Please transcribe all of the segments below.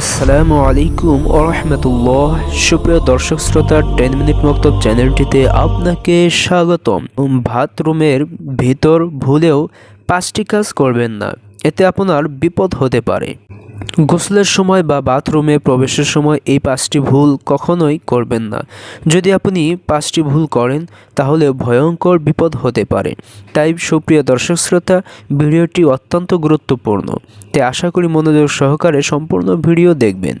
আসসালামু আলাইকুম ও রহমতুল্লাহ। সুপ্রিয় দর্শক শ্রোতা, টেন মিনিট মক্তব চ্যানেলটিতে আপনাকে স্বাগতম। বাথরুমের ভিতর ভুলেও পাঁচটি কাজ করবেন না। এতে আপনার বিপদ হতে পারে। গোসলের সময় বা বাথরুমে প্রবেশের সময় এই পাঁচটি ভুল কখনোই করবেন না। যদি আপনি পাঁচটি ভুল করেন, তাহলে ভয়ঙ্কর বিপদ হতে পারে। তাই সুপ্রিয় দর্শক শ্রোতা, ভিডিওটি অত্যন্ত গুরুত্বপূর্ণ। তাই আশা করি মনোযোগ সহকারে সম্পূর্ণ ভিডিও দেখবেন।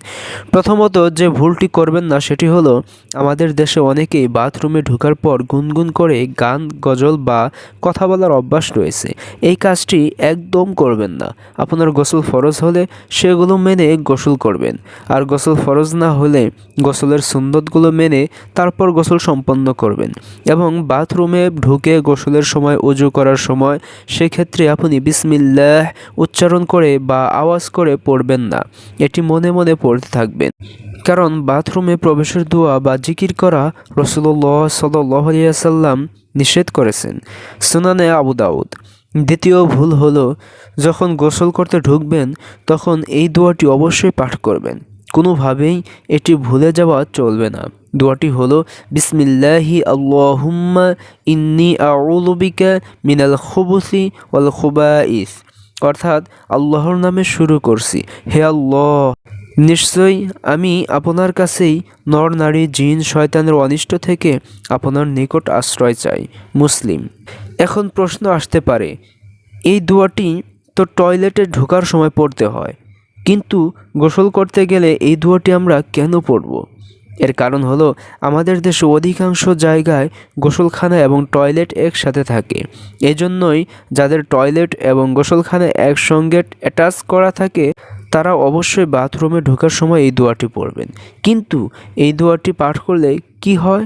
প্রথমত যে ভুলটি করবেন না, সেটি হলো, আমাদের দেশে অনেকেই বাথরুমে ঢোকার পর গুনগুন করে গান, গজল বা কথা বলার অভ্যাস রয়েছে। এই কাজটি একদম করবেন না। আপনার গোসল ফরজ হলে সেগুলো মেনে গোসল করবেন। আর গোসল ফরজ না হলে গোসলের সুন্নতগুলো মেনে তারপর গোসল সম্পন্ন করবেন। এবং বাথরুমে ঢুকে গোসলের সময় উজু করার সময় সেক্ষেত্রে আপনি বিসমিল্লাহ উচ্চারণ করে বা আওয়াজ করে পড়বেন না। এটি মনে মনে পড়তে থাকবেন। কারণ বাথরুমে প্রবেশের দোয়া বা জিকির করা রসুল্লাহ সাল্লাম নিষেধ করেছেন। সুনানে আবু দাউদ। দ্বিতীয় ভুল হলো, যখন গোসল করতে ঢুকবেন, তখন এই দোয়াটি অবশ্যই পাঠ করবেন। কোনোভাবেই এটি ভুলে যাওয়া চলবে না। দোয়াটি হলো, বিসমিল্লাহি আল্লাহুম্মা ইন্নি আউলুবিকা মিনাল খুবুসি ওয়াল খুবাইস। অর্থাৎ আল্লাহর নামে শুরু করছি। হে আল্লাহ! নিশ্চয়ই আমি আপনার কাছেই নর, নারী, জিন, শয়তানের অনিষ্ট থেকে আপনার নিকট আশ্রয় চাই। মুসলিম এখন প্রশ্ন আসতে পারে, এই দোয়াটি তো টয়লেটে ঢোকার সময় পড়তে হয়, কিন্তু গোসল করতে গেলে এই দোয়াটি আমরা কেন পড়ব এর কারণ হলো, আমাদের দেশে অধিকাংশ জায়গায় গোসলখানা এবং টয়লেট একসাথে থাকে। এজন্যই যাদের টয়লেট এবং গোসলখানা একসঙ্গে অ্যাটাচ করা থাকে, তারা অবশ্যই বাথরুমে ঢোকার সময় এই দোয়াটি পড়বেন কিন্তু এই দোয়াটি পাঠ করলে কি হয়?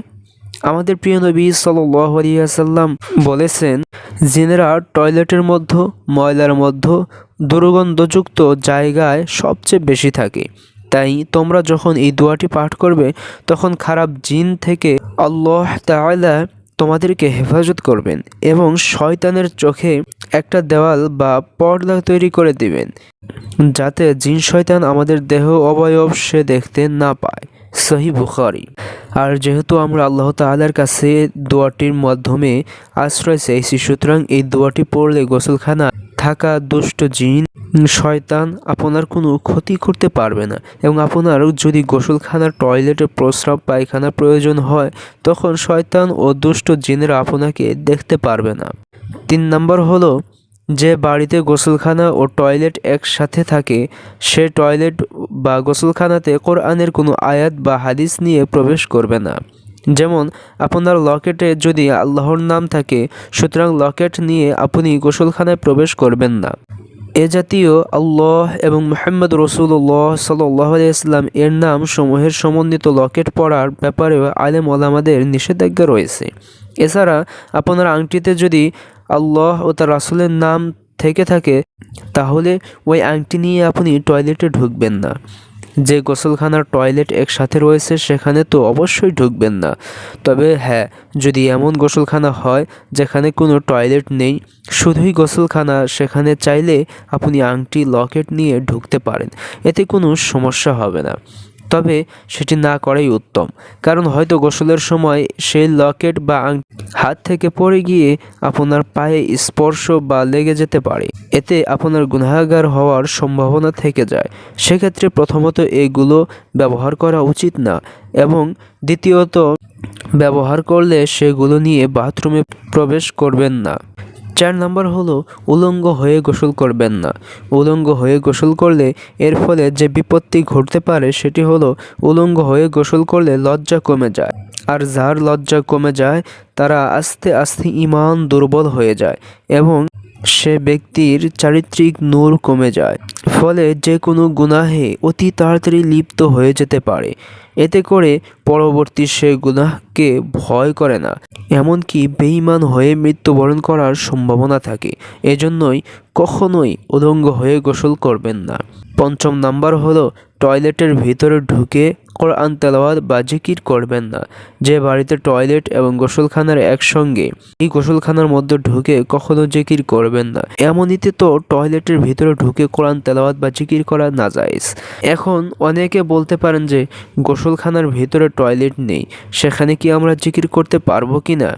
আমাদের প্রিয় নবী সাল্লাম বলেছেন, জিনেরা টয়লেটের মধ্যে, ময়লার মধ্যে দুর্গন্ধযুক্ত জায়গায় সবচেয়ে বেশি থাকে। তাই তোমরা যখন এই দোয়াটি পাঠ করবে, তখন খারাপ জিন থেকে আল্লাহ তাআলা তোমাদেরকে হেফাজত করবেন এবং শয়তানের চোখে একটা দেওয়াল বা পর্দা তৈরি করে দিবেন, যাতে জিন শয়তান আমাদের দেহ অবয়ব সে দেখতে না পায়। সহি বুখারি। আর যেহেতু আমরা আল্লাহ তাআলার কাছে দোয়াটির মাধ্যমে আশ্রয় চাইছি, সুতরাং এই দোয়াটি পড়লে গোসলখানা থাকা দুষ্ট জিন, শয়তান আপনার কোনো ক্ষতি করতে পারবে না। এবং আপনার যদি গোসলখানার টয়লেটে প্রস্রাব পায়খানা প্রয়োজন হয়, তখন শয়তান ও দুষ্ট জিনেরা আপনাকে দেখতে পারবে না। তিন নম্বর হলো যে বাড়িতে গোসলখানা ও টয়লেট একসাথে থাকে, সে টয়লেট বা গোসলখানাতে কোরআনের কোনো আয়াত বা হাদিস নিয়ে প্রবেশ করবে না। যেমন, আপনার লকেটে যদি আল্লাহর নাম থাকে, সুতরাং লকেট নিয়ে আপনি গোসলখানায় প্রবেশ করবেন না। এ জাতীয় আল্লাহ এবং মোহাম্মদ রসুল্লাহ সাল্লাহ ইসলাম এর নাম সমূহের সমন্বিত লকেট পড়ার ব্যাপারেও আলেম ওলামাদের নিষেধাজ্ঞা রয়েছে। এছাড়া, আপনার আংটিতে যদি আল্লাহ ও তার রাসুলের নাম থেকে থাকে, তাহলে ওই আংটি নিয়ে আপনি টয়লেটে ঢুকবেন না। যে গোসলখানার টয়লেট একসাথে রয়েছে, সেখানে তো অবশ্যই ঢুকবেন না। তবে হ্যাঁ যদি এমন গোসলখানা হয় যেখানে কোনো টয়লেট নেই, শুধুই গোসলখানা, সেখানে চাইলে আপনি আংটি, লকেট নিয়ে ঢুকতে পারেন। এতে কোনো সমস্যা হবে না। তবে সেটি না করাই উত্তম। কারণ হয়তো গোসলের সময় সেই লকেট বা হাত থেকে পড়ে গিয়ে আপনার পায়ে স্পর্শ বা লেগে যেতে পারে। এতে আপনার গুনাগার হওয়ার সম্ভাবনা থেকে যায়। সেক্ষেত্রে প্রথমত এগুলো ব্যবহার করা উচিত না এবং দ্বিতীয়ত ব্যবহার করলে সেগুলো নিয়ে বাথরুমে প্রবেশ করবেন না। চার নম্বর হলো উলঙ্গ হয়ে গোসল করবেন না। উলঙ্গ হয়ে গোসল করলে এর ফলে যে বিপত্তি ঘটতে পারে সেটি হলো উলঙ্গ হয়ে গোসল করলে লজ্জা কমে যায়। আর যার লজ্জা কমে যায়, তারা আস্তে আস্তে ইমান দুর্বল হয়ে যায় এবং সে ব্যক্তির চারিত্রিক নূর কমে যায়, ফলে যে কোনো গুনাহে অতি তাড়াতাড়ি লিপ্ত হয়ে যেতে পারে। এতে করে পরবর্তী সে গুনাহকে ভয় করে না, এমনকি বেঈমান হয়ে মৃত্যুবরণ করার সম্ভাবনা থাকে। এজন্যই কখনোই উদঙ্গ হয়ে গোসল করবেন না। পঞ্চম নাম্বার হলো, টয়লেটের ভিতরে ঢুকে কোরআন তেলাওয়াত বা জিকির করবেন না। যে বাড়িতে টয়লেট এবং গোসলখানার একসঙ্গে এই গোসলখানার মধ্যে ঢুকে কখনো জিকির করবেন না। এমনিতে তো টয়লেটের ভিতরে ঢুকে কোরআন তেলাওয়াত বা জিকির করা না যায়জ এখন অনেকে বলতে পারেন যে, গোসলখানার ভিতরে টয়লেট নেই, সেখানে কি আমরা জিকির করতে পারব কি না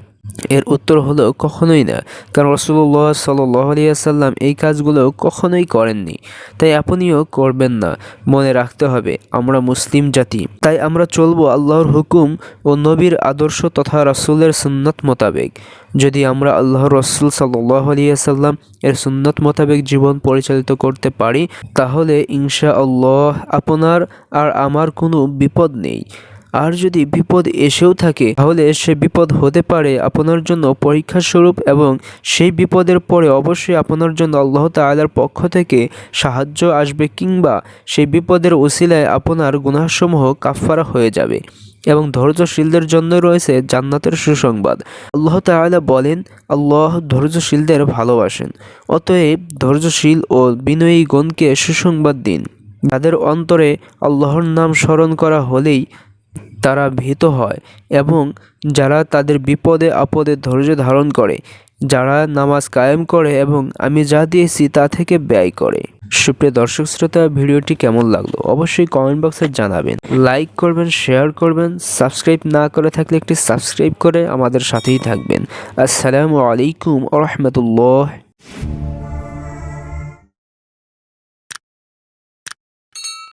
এর উত্তর হলো কখনোই না। কারণ রসুল্লাহ সাল্লাম এই কাজগুলো কখনোই করেননি। তাই আপনিও করবেন না। মনে রাখতে হবে, আমরা মুসলিম জাতি। তাই আমরা চলবো আল্লাহর হুকুম ও নবীর আদর্শ তথা রাসূলের সুন্নত মোতাবেক। যদি আমরা আল্লাহ রসুল সাল্লাহ আলিয়াল্লাম এর সুন্নত মোতাবেক জীবন পরিচালিত করতে পারি, তাহলে ইনশা আল্লাহ আপনার আর আমার কোনো বিপদ নেই। আর যদি বিপদ এসেও থাকে, তাহলে সে বিপদ হতে পারে আপনার জন্য পরীক্ষা স্বরূপ এবং সেই বিপদের পরে অবশ্যই আপনার জন্য আল্লাহ তাআলার পক্ষ থেকে সাহায্য আসবে কিংবা সেই বিপদের ওসিলায় আপনার গুনাহসমূহ কাফফারা হয়ে যাবে এবং ধৈর্যশীলদের জন্য রয়েছে জান্নাতের সুসংবাদ। আল্লাহ তাআলা বলেন, আল্লাহ ধৈর্যশীলদের ভালোবাসেন, অতএব ধৈর্যশীল ও বিনয়ী গণকে সুসংবাদ দিন। যাদের অন্তরে আল্লাহর নাম স্মরণ করা হলেই তারা ভীত হয় এবং যারা তাদের বিপদে আপদে ধৈর্য ধারণ করে, যারা নামাজ কায়েম করে এবং আমি যা দিয়েছি তা থেকে ব্যয় করে। সুপ্রিয় দর্শক শ্রোতা, ভিডিওটি কেমন লাগল অবশ্যই কমেন্ট বক্সে জানাবেন। লাইক করবেন শেয়ার করবেন সাবস্ক্রাইব না করে থাকলে একটি সাবস্ক্রাইব করে আমাদের সাথেই থাকবেন। আসসালামু আলাইকুম আ রহমতুল্লাহ।